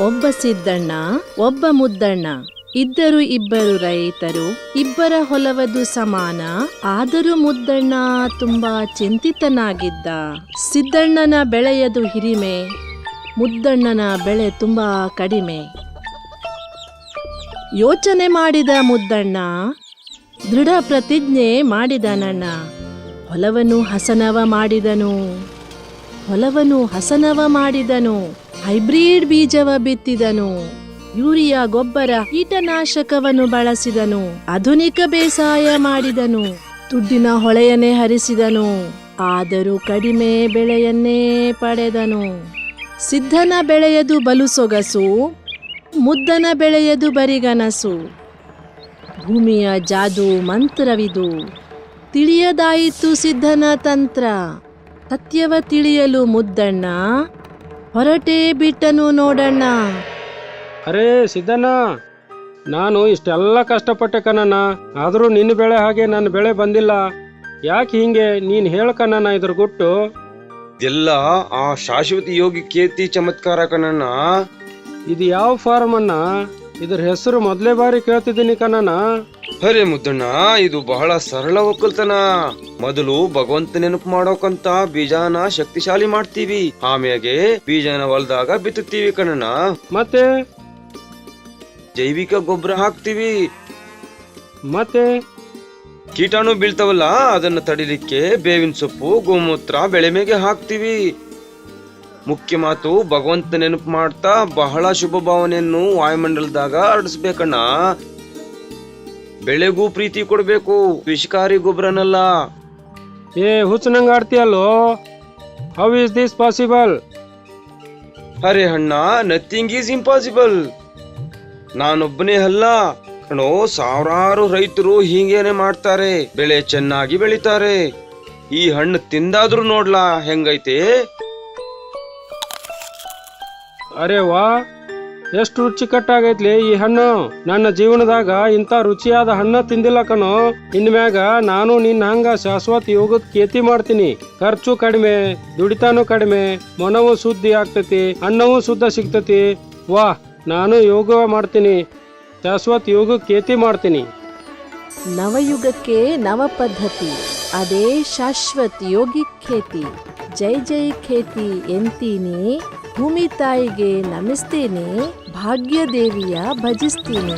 ಒಬ್ಬ ಸಿದ್ದಣ್ಣ, ಒಬ್ಬ ಮುದ್ದಣ್ಣ. ಇದ್ದರು ಇಬ್ಬರು ರೈತರು, ಇಬ್ಬರ ಹೊಲವದು ಸಮಾನ. ಆದರೂ ಮುದ್ದಣ್ಣ ತುಂಬಾ ಚಿಂತಿತನಾಗಿದ್ದ. ಸಿದ್ದಣ್ಣನ ಬೆಳೆಯದು ಹಿರಿಮೆ, ಮುದ್ದಣ್ಣನ ಬೆಳೆ ತುಂಬಾ ಕಡಿಮೆ. ಯೋಚನೆ ಮಾಡಿದ ಮುದ್ದಣ್ಣ, ದೃಢ ಪ್ರತಿಜ್ಞೆ ಮಾಡಿದನಣ್ಣ ಹೊಲವನ್ನು ಹಸನವ ಮಾಡಿದನು. ಹೊಲವನ್ನು ಹಸನವ ಮಾಡಿದನು, ಹೈಬ್ರಿಡ್ ಬೀಜವ ಬಿತ್ತಿದನು. ಯೂರಿಯಾ, ಗೊಬ್ಬರ, ಕೀಟನಾಶಕವನ್ನು ಬಳಸಿದನು, ಆಧುನಿಕ ಬೇಸಾಯ ಮಾಡಿದನು, ದುಡ್ಡಿನ ಹೊಳೆಯನ್ನೇ ಹರಿಸಿದನು, ಆದರೂ ಕಡಿಮೆ ಬೆಳೆಯನ್ನೇ ಪಡೆದನು. ಸಿದ್ಧನ ಬೆಳೆಯದು ಬಲು ಸೊಗಸು, ಮುದ್ದನ ಬೆಳೆಯದು ಬರಿಗನಸು. ಭೂಮಿಯ ಜಾದು ಮಂತ್ರವಿದು, ತಿಳಿಯದಾಯಿತು ಸಿದ್ಧನ ತಂತ್ರ. ಸತ್ಯವ ತಿಳಿಯಲು ಮುದ್ದಣ್ಣ ಹೊರಟೇ ಬಿಟ್ಟನು ನೋಡಣ್ಣ. ಅರೇ ಸಿದ್ದಣ್ಣ ನಾನು ಇಷ್ಟೆಲ್ಲ ಕಷ್ಟಪಟ್ಟೆ ಕಣಣ್ಣ ಆದರೂ ನಿನ್ನ ಬೆಳೆ ಹಾಗೆ ನನ್ನ ಬೆಳೆ ಬಂದಿಲ್ಲ. ಯಾಕೆ ಹಿಂಗೆ? ನೀನು ಹೇಳ್ಕಣ್ಣ ಇದ್ರ ಗುಟ್ಟು. ಇದೆಲ್ಲ ಆ ಶಾಶ್ವತ ಯೋಗಿ ಕೇತಿ ಚಮತ್ಕಾರ ಕಣಣ್ಣ ಇದು ಯಾವ ಫಾರ್ಮ್ ಅನ್ನ ಇದ್ರ ಹೆಸರು ಮೊದಲೇ ಬಾರಿ ಕೇಳ್ತಿದ್ದೀನಿ ಕಣ್ಣ ಹರಿ ಮುದ್ದಣ್ಣ ಇದು ಬಹಳ ಸರಳ ಒಕ್ಕಲ್ತನ. ಮೊದಲು ಭಗವಂತ ನೆನಪು ಮಾಡೋಕಂತ ಬೀಜಾನ ಶಕ್ತಿಶಾಲಿ ಮಾಡ್ತೀವಿ. ಆಮ್ಯಾಗೆ ಬೀಜನ ಹೊಲದಾಗ ಬಿತ್ತುತ್ತೀವಿ ಕಣ್ಣ ಮತ್ತೆ? ಜೈವಿಕ ಗೊಬ್ಬರ ಹಾಕ್ತಿವಿ. ಮತ್ತೆ? ಕೀಟಾಣು ಬೀಳ್ತಾವಲ್ಲ ಅದನ್ನ ತಡಿಲಿಕ್ಕೆ ಬೇವಿನ ಸೊಪ್ಪು ಗೋಮೂತ್ರ ಬೆಳೆ ಮೇಗೆ ಹಾಕ್ತಿವಿ. ಮುಖ್ಯ ಮಾತು ಭಗವಂತ ನೆನಪು ಮಾಡ್ತಾ ಬಹಳ ಶುಭ ಭಾವನೆಯನ್ನು ವಾಯುಮಂಡಲದಾಗ ಹರಡಿಸ್ಬೇಕಣ್ಣ ಬೆಳೆಗೂ ಪ್ರೀತಿ ಕೊಡಬೇಕು ವಿಷಕಾರಿ ಗೊಬ್ಬರನಲ್ಲ. ಏ ಹುಚ್ಚನಂಗ ಆಡ್ತೀಯಲ್ಲೋ? ಹೌ ಇಸ್ ದಿಸ್ ಪಾಸಿಬಲ್ ಅರೆ ಅಣ್ಣ ನಥಿಂಗ್ ಈಸ್ ಇಂಪಾಸಿಬಲ್ ನಾನೊಬ್ಬನೇ ಅಲ್ಲ. ಕಣೋ ಸಾವಿರಾರು ರೈತರು ಹೀಗೇನೆ ಮಾಡ್ತಾರೆ. ಬೆಳೆ ಚೆನ್ನಾಗಿ ಬೆಳಿತಾರೆ. ಈ ಹಣ್ಣು ತಿಂದಾದ್ರೂ ನೋಡ್ಲಾ ಹೆಂಗೈತೆ? ಅರೆ ವಾ, ಎಷ್ಟು ರುಚಿಕಟ್ಟಾಗೈತ್ಲಿ ಈ ಹಣ್ಣು. ನನ್ನ ಜೀವನದಾಗ ಇಂಥ ರುಚಿಯಾದ ಹಣ್ಣ ತಿಂದಿಲ್ಲ ಕಣೋ. ಇನ್ಮ್ಯಾಗ ನಾನು ನಿನ್ನ ಹಂಗ ಶಾಶ್ವತ ಯೋಗದ ಕೇತಿ ಮಾಡ್ತೀನಿ. ಖರ್ಚು ಕಡಿಮೆ, ದುಡಿತಾನು ಕಡಿಮೆ, ಮನವು ಶುದ್ಧಿ ಆಗ್ತತಿ ಹಣ್ಣವೂ ಶುದ್ಧ ಸಿಗ್ತತಿ. ವಾ, ನಾನು ಯೋಗ ಮಾಡ್ತೀನಿ. ಶಾಶ್ವತ ಯೋಗ ಕೇತಿ ಮಾಡ್ತೀನಿ. ನವಯುಗಕ್ಕೆ ನವ ಪದ್ಧತಿ. ಅದೇ ಶಾಶ್ವತ್ ಯೋಗಿ ಖೇತಿ ಜೈ ಜೈ ಖೇತಿ ಎಂತೀನಿ. ಭೂಮಿ ತಾಯಿಗೆ ನಮಿಸ್ತೀನಿ ಭಾಗ್ಯದೇವಿಯ ಭಜಿಸ್ತೀನಿ.